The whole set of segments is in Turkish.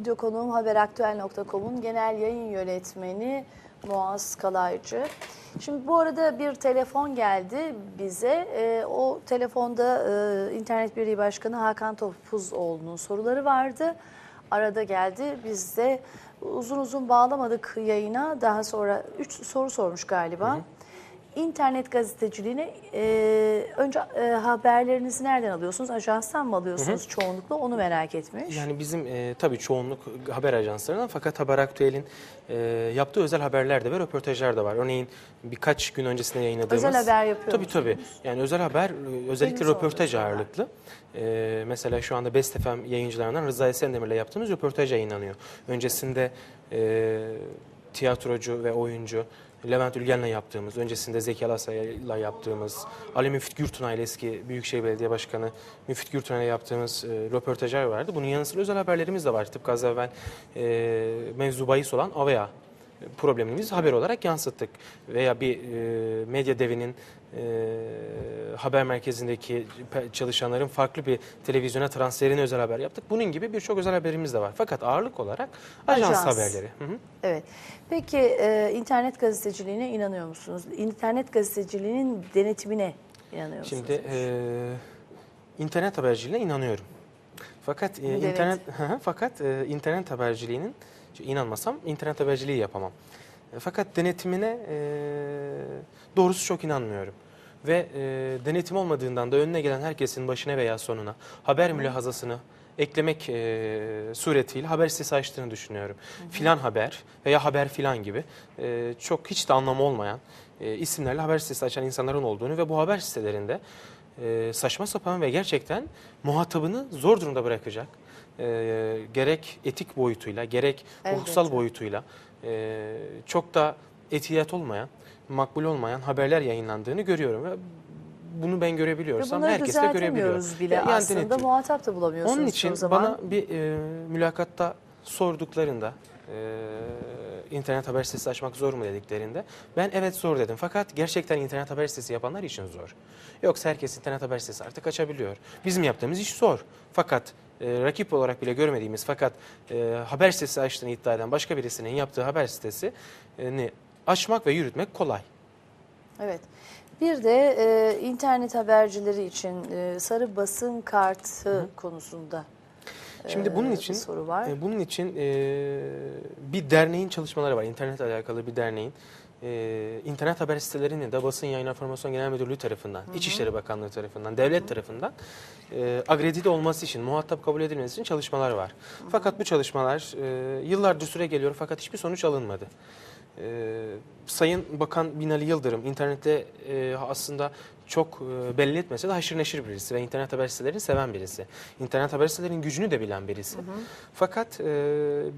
Video konuğum haberaktüel.com'un genel yayın yönetmeni Muaz Kalaycı. Şimdi bu arada bir telefon geldi bize. Ee, o telefonda e, İnternet Birliği Başkanı Hakan Topuzoğlu'nun soruları vardı. Arada geldi. Biz de uzun uzun bağlamadık yayına. Daha sonra 3 soru sormuş galiba. İnternet gazeteciliğine e, önce e, haberlerinizi nereden alıyorsunuz? Ajanstan mı alıyorsunuz çoğunlukla? Onu merak etmiş. Yani bizim e, tabii çoğunluk haber ajanslarından fakat Haber Aktüel'in e, yaptığı özel haberler de ve röportajlar da var. Örneğin birkaç gün öncesinde yayınladığımız... Özel haber yapıyor Tabii tabii. Yani özel haber e, özellikle Benim röportaj ağırlıklı. E, mesela şu anda Best FM yayıncılarından Rıza Esendemir'le yaptığımız röportaj yayınlanıyor. Öncesinde e, tiyatrocu ve oyuncu Levent Ülgen'le yaptığımız, öncesinde Zeki Alasay'la yaptığımız, Ali Müfit Gürtunay eski Büyükşehir Belediye Başkanı Müfit Gürtunay'la yaptığımız e, röportajlar vardı. Bunun yanı sıra özel haberlerimiz de var. Tıpkı az evvel e, mevzu bahis olan AVEA problemimiz haber olarak yansıttık. Veya bir e, medya devinin e, haber merkezindeki çalışanların farklı bir televizyona transferini özel haber yaptık. Bunun gibi birçok özel haberimiz de var. Fakat ağırlık olarak ajans, Ajans. haberleri. Hı hı. Evet. Peki e, internet gazeteciliğine inanıyor musunuz? İnternet gazeteciliğinin denetimine inanıyor musunuz? Şimdi e, internet haberciliğine inanıyorum. Fakat e, Evet. internet Hı hı, fakat e, internet haberciliğinin inanmasam internet haberciliği yapamam. E, fakat denetimine e, doğrusu çok inanmıyorum. Ve e, denetim olmadığından da önüne gelen herkesin başına veya sonuna haber mülahazasını eklemek e, suretiyle haber sitesi açtığını düşünüyorum. Filan haber veya haber filan gibi e, çok hiç de anlamı olmayan e, isimlerle haber sitesi açan insanların olduğunu ve bu haber sitelerinde e, saçma sapan ve gerçekten muhatabını zor durumda bırakacak e, gerek etik boyutuyla gerek hukuksal Elbette. boyutuyla e, çok da etiyat olmayan, makbul olmayan haberler yayınlandığını görüyorum ve bunu ben görebiliyorsam herkes de görebiliyor. bile Yani aslında. Muhatap da bulamıyorsunuz Onun için bana bir e, mülakatta sorduklarında e, internet haber sitesi açmak zor mu dediklerinde ben evet zor dedim. Fakat gerçekten internet haber sitesi yapanlar için zor. Yoksa herkes internet haber sitesi artık açabiliyor. Bizim yaptığımız iş zor. Fakat e, rakip olarak bile görmediğimiz fakat e, haber sitesi açtığını iddia eden başka birisinin yaptığı haber sitesini açmak ve yürütmek kolay. Evet. Bir de e, internet habercileri için e, sarı basın kartı konusunda Şimdi bunun bir için soru var. e, bunun için e, bir derneğin çalışmaları var. İnternetle alakalı bir derneğin. E, internet haber sitelerinin de Basın Yayın Informasyon Genel Müdürlüğü tarafından, İçişleri Bakanlığı tarafından, devlet tarafından e, agredite olması için, muhatap kabul edilmesi için çalışmalar var. Fakat bu çalışmalar e, yıllardır süre geliyor fakat hiçbir sonuç alınmadı. Ee, Sayın Bakan Binali Yıldırım internette e, aslında çok e, belli etmese de haşır neşir birisi ve internet haber sitelerini seven birisi. İnternet haber sitelerinin gücünü de bilen birisi. Fakat e,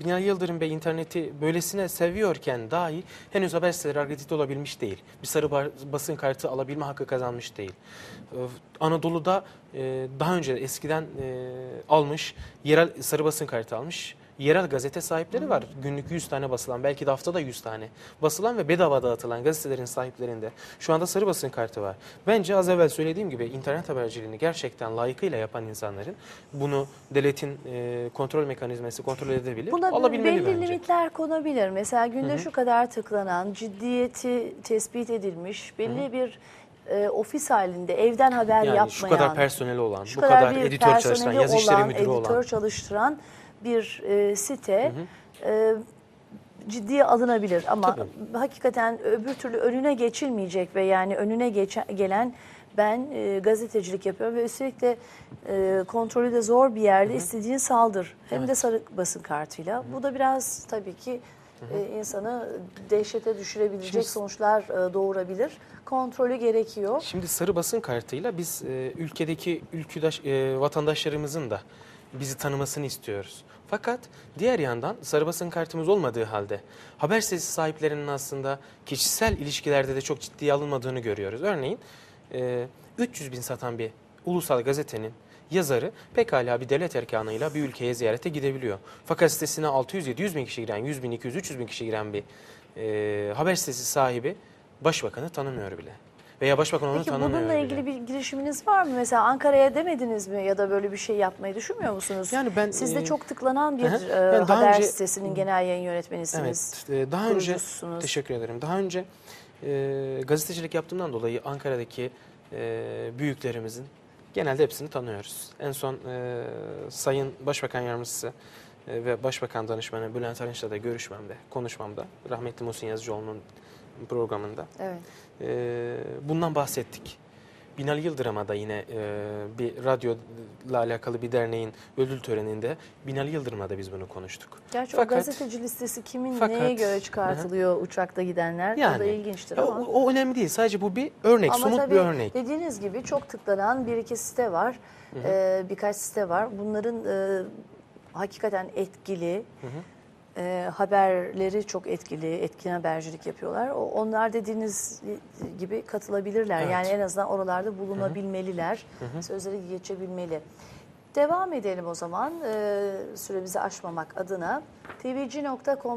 Binali Yıldırım Bey interneti böylesine seviyorken dahi henüz haber siteleri akredite olabilmiş değil. Bir sarı basın kartı alabilme hakkı kazanmış değil. E, Anadolu'da e, daha önce eskiden e, almış yerel sarı basın kartı almış yerel gazete sahipleri var. Günlük 100 tane basılan, belki de haftada 100 tane basılan ve bedava dağıtılan gazetelerin sahiplerinde şu anda sarı basın kartı var. Bence az evvel söylediğim gibi internet haberciliğini gerçekten layıkıyla yapan insanların bunu devletin e, kontrol mekanizması kontrol edebilir, Buna alabilmeli belli bence. limitler konabilir. Mesela günde şu kadar tıklanan, ciddiyeti tespit edilmiş, belli bir e, ofis halinde evden haber Yani yapmayan, şu kadar personeli olan, şu bu kadar, bir editör çalıştıran, personeli yazı işleri olan, müdürü editör olan. çalıştıran bir e, site e, ciddiye alınabilir ama Tabii. hakikaten öbür türlü önüne geçilmeyecek ve yani önüne geçe- gelen ben e, gazetecilik yapıyorum ve üstelik de e, kontrolü de zor bir yerde istediğin saldır. Hem de sarı basın kartıyla. Bu da biraz tabii ki e, insanı dehşete düşürebilecek Şimdi- sonuçlar e, doğurabilir. Kontrolü gerekiyor. Şimdi sarı basın kartıyla biz e, ülkedeki ülküdaş, e, vatandaşlarımızın da bizi tanımasını istiyoruz. Fakat diğer yandan sarı basın kartımız olmadığı halde haber sitesi sahiplerinin aslında kişisel ilişkilerde de çok ciddiye alınmadığını görüyoruz. Örneğin e, 300 bin satan bir ulusal gazetenin yazarı pekala bir devlet erkanıyla bir ülkeye ziyarete gidebiliyor. Fakat sitesine 600-700 bin kişi giren, 100 bin, 200, 300 bin kişi giren bir e, haber sitesi sahibi başbakanı tanımıyor bile. Veya başbakan onu Peki tanımıyor bununla bile. ilgili bir girişiminiz var mı? Mesela Ankara'ya demediniz mi ya da böyle bir şey yapmayı düşünmüyor musunuz? Yani ben, Siz de e, çok tıklanan bir e, Yani daha haber önce- sitesinin genel yayın yönetmenisiniz. Evet, e, daha önce teşekkür ederim. Daha önce e, gazetecilik yaptığımdan dolayı Ankara'daki e, büyüklerimizin genelde hepsini tanıyoruz. En son e, Sayın Başbakan Yardımcısı e, ve Başbakan Danışmanı Bülent Arınç'la da görüşmemde, konuşmamda, rahmetli Muhsin Yazıcıoğlu'nun programında Evet. e, bundan bahsettik. Binali Yıldırım'a da yine e, bir radyoyla alakalı bir derneğin ödül töreninde Binali Yıldırım'a da biz bunu konuştuk. Gerçi Fakat- o gazeteci listesi kimin Fakat- neye göre çıkartılıyor uçakta gidenler? o da Yani, ilginçtir Ya ama. o, o önemli değil. Sadece bu bir örnek, Ama somut tabii bir örnek. dediğiniz gibi çok tıklanan bir iki site var. Ee, birkaç site var. Bunların e, hakikaten etkili, e, haberleri çok etkili, etkin habercilik yapıyorlar. O, onlar dediğiniz gibi katılabilirler. Evet. Yani en azından oralarda bulunabilmeliler. Sözleri geçebilmeli. Devam edelim o zaman. Ee, süremizi aşmamak adına. tvc.com